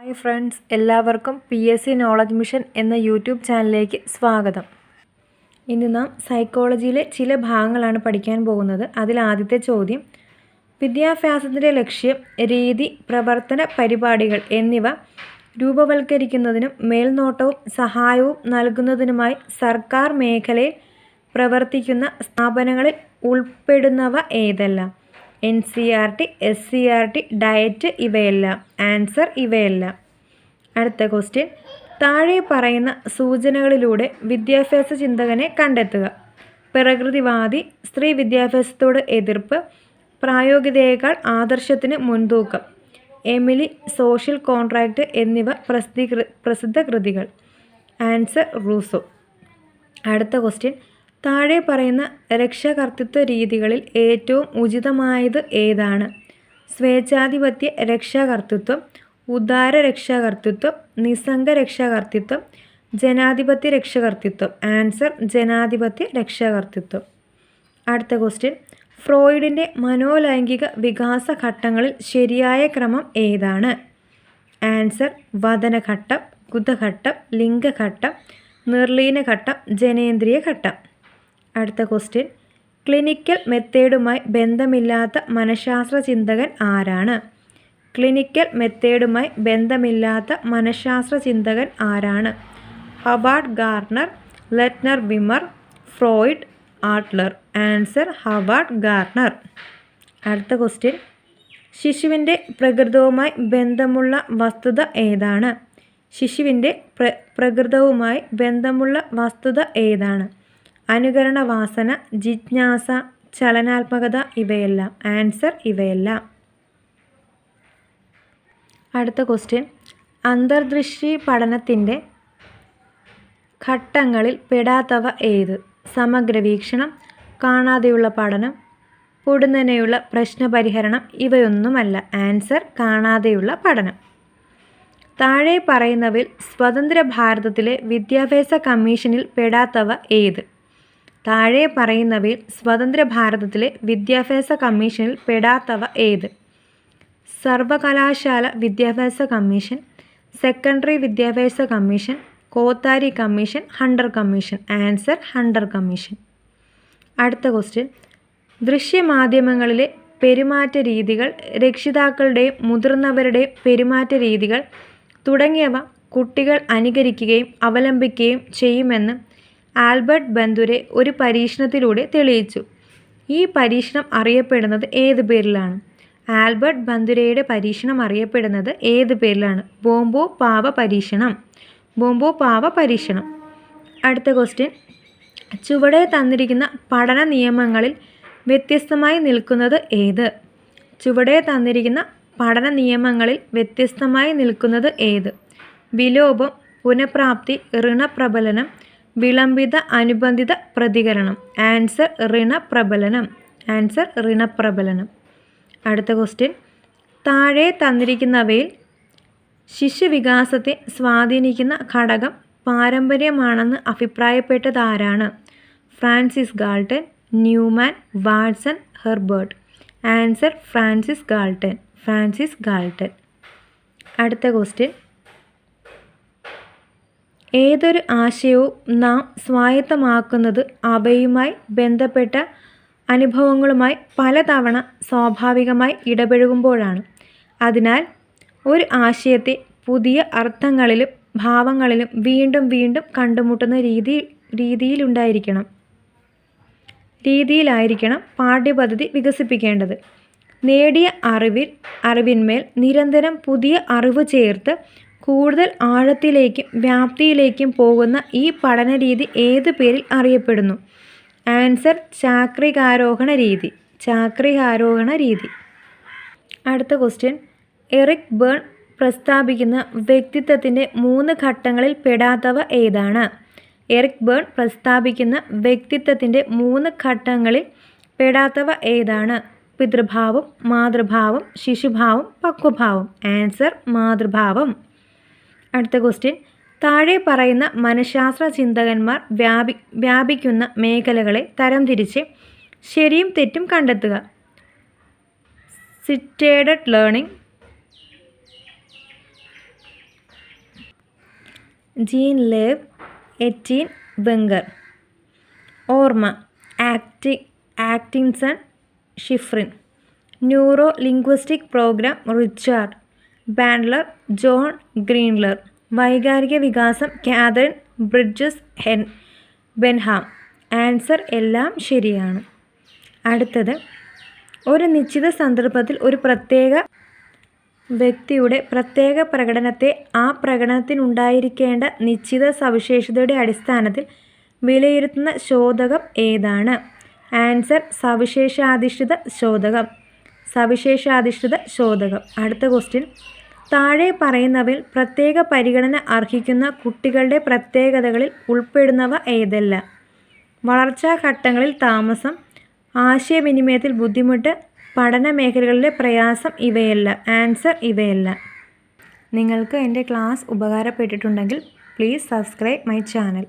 Hi friends എല്ലാവർക്കും P S C knowledge mission എന്ന YouTube ചാനലിലേക്ക് സ്വാഗതം. ഇന്ന് നാം സൈക്കോളജിയിലെ ചില ഭാഗങ്ങളാണ് പഠിക്കാൻ പോകുന്നത്. അതിൽ ആദ്യത്തെ ചോദ്യം വിദ്യാഭ്യാസത്തിന്റെ ലക്ഷ്യം രീതി പ്രവർത്തന പരിപാടികൾ എന്നിവ രൂപവൽക്കരിക്കുന്നതിനും മേൽനോട്ടവും സഹായവും നൽകുന്നതിനുമായി സർക്കാർ മേഖലയിൽ പ്രവർത്തിക്കുന്ന സ്ഥാപനങ്ങളിൽ ഉൾപ്പെടുന്നവ ഏതെല്ലാം? N C R T S C R T DIET ഇവയെല്ലാം ആൻസർ ഇവയെല്ലാം. അടുത്ത ക്വസ്റ്റ്യൻ. താഴെ പറയുന്ന സൂചനകളിലൂടെ വിദ്യാഭ്യാസ ചിന്തകനെ കണ്ടെത്തുക. പ്രകൃതിവാദി സ്ത്രീ വിദ്യാഭ്യാസത്തോട് എതിർപ്പ് പ്രായോഗികതയേക്കാൾ ആദർശത്തിന് മുൻതൂക്കം എമിലി സോഷ്യൽ കോൺട്രാക്റ്റ് എന്നിവ പ്രസിദ്ധീകൃ പ്രസിദ്ധ കൃതികൾ. Answer Rousseau. അടുത്ത ക്വസ്റ്റ്യൻ. താഴെ പറയുന്ന രക്ഷാകർതൃത്വ രീതികളിൽ ഏറ്റവും ഉചിതമായത് ഏതാണ്? സ്വേച്ഛാധിപത്യ രക്ഷാകർതൃത്വം ഉദാര രക്ഷാകർതൃത്വം നിസ്സംഗ രക്ഷാകർതൃത്വം ജനാധിപത്യ രക്ഷാകർതൃത്വം. ആൻസർ ജനാധിപത്യ രക്ഷാകർതൃത്വം. അടുത്ത ക്വസ്റ്റ്യൻ. ഫ്രോയിഡിന്റെ മനോലൈംഗിക വികാസ ഘട്ടങ്ങളിൽ ശരിയായ ക്രമം ഏതാണ്? ആൻസർ വദനഘട്ടം കുതഘട്ടം ലിംഗഘട്ടം നിർലീനഘട്ടം ജനേന്ദ്രിയ ഘട്ടം അടുത്ത ക്വസ്റ്റ്യൻ ക്ലിനിക്കൽ മെത്തേഡുമായി ബന്ധമില്ലാത്ത മനഃശാസ്ത്ര ചിന്തകൻ ആരാണ്? ക്ലിനിക്കൽ മെത്തേഡുമായി ബന്ധമില്ലാത്ത മനഃശാസ്ത്ര ചിന്തകൻ ആരാണ്? Hubbard Gardner Leitner Wimmer Freud Adler. Answer Howard Gardner അടുത്ത ക്വസ്റ്റ്യൻ ശിശുവിന്റെ പ്രകൃതവുമായി ബന്ധമുള്ള വസ്തുത ഏതാണ്? ശിശുവിന്റെ പ്ര പ്രകൃതവുമായി ബന്ധമുള്ള വസ്തുത ഏതാണ്? അനുകരണ വാസന ജിജ്ഞാസ ചലനാത്മകത ഇവയെല്ലാം. ആൻസർ ഇവയെല്ലാം. അടുത്ത ക്വസ്റ്റ്യൻ. അന്തർദൃഷ്ടി പഠനത്തിന്റെ ഘട്ടങ്ങളിൽ പെടാത്തവ ഏത്? സമഗ്രവീക്ഷണം കാണാതെയുള്ള പഠനം പൊടുന്നനെയുള്ള പ്രശ്നപരിഹരണം ഇവയൊന്നുമല്ല. ആൻസർ കാണാതെയുള്ള പഠനം. താഴെ പറയുന്നവയിൽ സ്വതന്ത്ര ഭാരതത്തിലെ വിദ്യാഭ്യാസ കമ്മീഷനിൽ പെടാത്തവ ഏത്? താഴെ പറയുന്നവയിൽ സ്വതന്ത്ര ഭാരതത്തിലെ വിദ്യാഭ്യാസ കമ്മീഷനിൽ പെടാത്തവ ഏത്? സർവകലാശാല വിദ്യാഭ്യാസ കമ്മീഷൻ സെക്കൻഡറി വിദ്യാഭ്യാസ commission Kothari commission Hunter commission. Answer Hunter commission. അടുത്ത ക്വസ്റ്റ്യൻ. ദൃശ്യമാധ്യമങ്ങളിലെ പെരുമാറ്റ രീതികൾ രക്ഷിതാക്കളുടെയും മുതിർന്നവരുടെയും പെരുമാറ്റ രീതികൾ തുടങ്ങിയവ കുട്ടികൾ അനുകരിക്കുകയും അവലംബിക്കുകയും ചെയ്യുമെന്ന് ആൽബർട്ട് ബന്ദുരെ ഒരു പരീക്ഷണത്തിലൂടെ തെളിയിച്ചു. ഈ പരീക്ഷണം അറിയപ്പെടുന്നത് ഏത് പേരിലാണ്? ആൽബർട്ട് ബന്ദുരയുടെ പരീക്ഷണം അറിയപ്പെടുന്നത് ഏത് പേരിലാണ്? ബോംബോ പാവ പരീക്ഷണം. ബോംബോ പാവ പരീക്ഷണം. അടുത്ത ക്വസ്റ്റ്യൻ. ചുവടെ തന്നിരിക്കുന്ന പഠന നിയമങ്ങളിൽ വ്യത്യസ്തമായി നിൽക്കുന്നത് ഏത്? ചുവടെ തന്നിരിക്കുന്ന പഠന നിയമങ്ങളിൽ വ്യത്യസ്തമായി നിൽക്കുന്നത് ഏത്? വിലോപം പുനഃപ്രാപ്തി ഋണപ്രബലനം വിളംബിത അനുബന്ധിത പ്രതികരണം. ആൻസർ ഋണപ്രബലനം. ആൻസർ ഋണപ്രബലനം. അടുത്ത ക്വസ്റ്റ്യൻ. താഴെ തന്നിരിക്കുന്നവയിൽ ശിശുവികാസത്തെ സ്വാധീനിക്കുന്ന ഘടകം പാരമ്പര്യമാണെന്ന് അഭിപ്രായപ്പെട്ടത് ആരാണ് Francis Galton Newman Watson Herbert. Answer Francis Galton. Francis Galton. അടുത്ത ക്വസ്റ്റ്യൻ. ഏതൊരു ആശയവും നാം സ്വായത്തമാക്കുന്നത് അവയുമായി ബന്ധപ്പെട്ട അനുഭവങ്ങളുമായി പലതവണ സ്വാഭാവികമായി ഇടപഴകുമ്പോഴാണ്. അതിനാൽ ഒരു ആശയത്തെ പുതിയ അർത്ഥങ്ങളിലും ഭാവങ്ങളിലും വീണ്ടും വീണ്ടും കണ്ടുമുട്ടുന്ന രീതി രീതിയിലുണ്ടായിരിക്കണം. രീതിയിലായിരിക്കണം പാഠ്യപദ്ധതി വികസിപ്പിക്കേണ്ടത്. നേടിയ അറിവിൽ അറിവിന്മേൽ നിരന്തരം പുതിയ അറിവ് ചേർത്ത് കൂടുതൽ ആഴത്തിലേക്കും വ്യാപ്തിയിലേക്കും പോകുന്ന ഈ പഠനരീതി ഏത് പേരിൽ അറിയപ്പെടുന്നു? ആൻസർ ചാക്രികാരോഹണ രീതി. ചാക്രികാരോഹണ രീതി. അടുത്ത ക്വസ്റ്റ്യൻ. എറിക് ബേൺ പ്രസ്താവിക്കുന്ന വ്യക്തിത്വത്തിന്റെ മൂന്ന് ഘട്ടങ്ങളിൽ പെടാത്തവ ഏതാണ്? എറിക് ബേൺ പ്രസ്താവിക്കുന്ന വ്യക്തിത്വത്തിന്റെ മൂന്ന് ഘട്ടങ്ങളിൽ പെടാത്തവ ഏതാണ്? പിതൃഭാവം മാതൃഭാവം ശിശുഭാവം പക്വഭാവം. ആൻസർ മാതൃഭാവം. അടുത്ത ക്വസ്റ്റ്യൻ താഴെ പറയുന്ന മനഃശാസ്ത്ര ചിന്തകന്മാർ വ്യാപി വ്യാപിക്കുന്ന മേഖലകളെ തരംതിരിച്ച് ശരിയും തെറ്റും കണ്ടെത്തുക. സിറ്റേഡഡ് ലേണിംഗ് ജീൻ ലേവ് എറ്റീൻ ബെങ്കർ ഓർമ്മ. ആക്ടി Atkinson Shiffrin neuro linguistic program Richard Bandler John Grinder. വൈകാരിക വികാസം കാതറിൻ ബ്രിഡ്ജസ് ഹെൻ ബെൻഹാം. ആൻസർ എല്ലാം ശരിയാണ്. അടുത്തത് ഒരു നിശ്ചിത സന്ദർഭത്തിൽ ഒരു പ്രത്യേക വ്യക്തിയുടെ പ്രത്യേക പ്രകടനത്തെ ആ പ്രകടനത്തിനുണ്ടായിരിക്കേണ്ട നിശ്ചിത സവിശേഷതയുടെ അടിസ്ഥാനത്തിൽ വിലയിരുത്തുന്ന ശോധകം ഏതാണ്? ആൻസർ സവിശേഷാധിഷ്ഠിത ശോധകം. സവിശേഷാധിഷ്ഠിത ശോധകം. അടുത്ത ക്വസ്റ്റ്യൻ താഴെ പറയുന്നവയിൽ പ്രത്യേക പരിഗണന അർഹിക്കുന്ന കുട്ടികളുടെ പ്രത്യേകതകളിൽ ഉൾപ്പെടുന്നവ ഏതെല്ലാം? വളർച്ചാ ഘട്ടങ്ങളിൽ താമസം ആശയവിനിമയത്തിൽ ബുദ്ധിമുട്ട് പഠന മേഖലകളിലെ പ്രയാസം ഇവയല്ല. ആൻസർ ഇവയല്ല. നിങ്ങൾക്ക് എന്റെ ക്ലാസ് ഉപകാരപ്പെട്ടിട്ടുണ്ടെങ്കിൽ പ്ലീസ് സബ്സ്ക്രൈബ് മൈ ചാനൽ.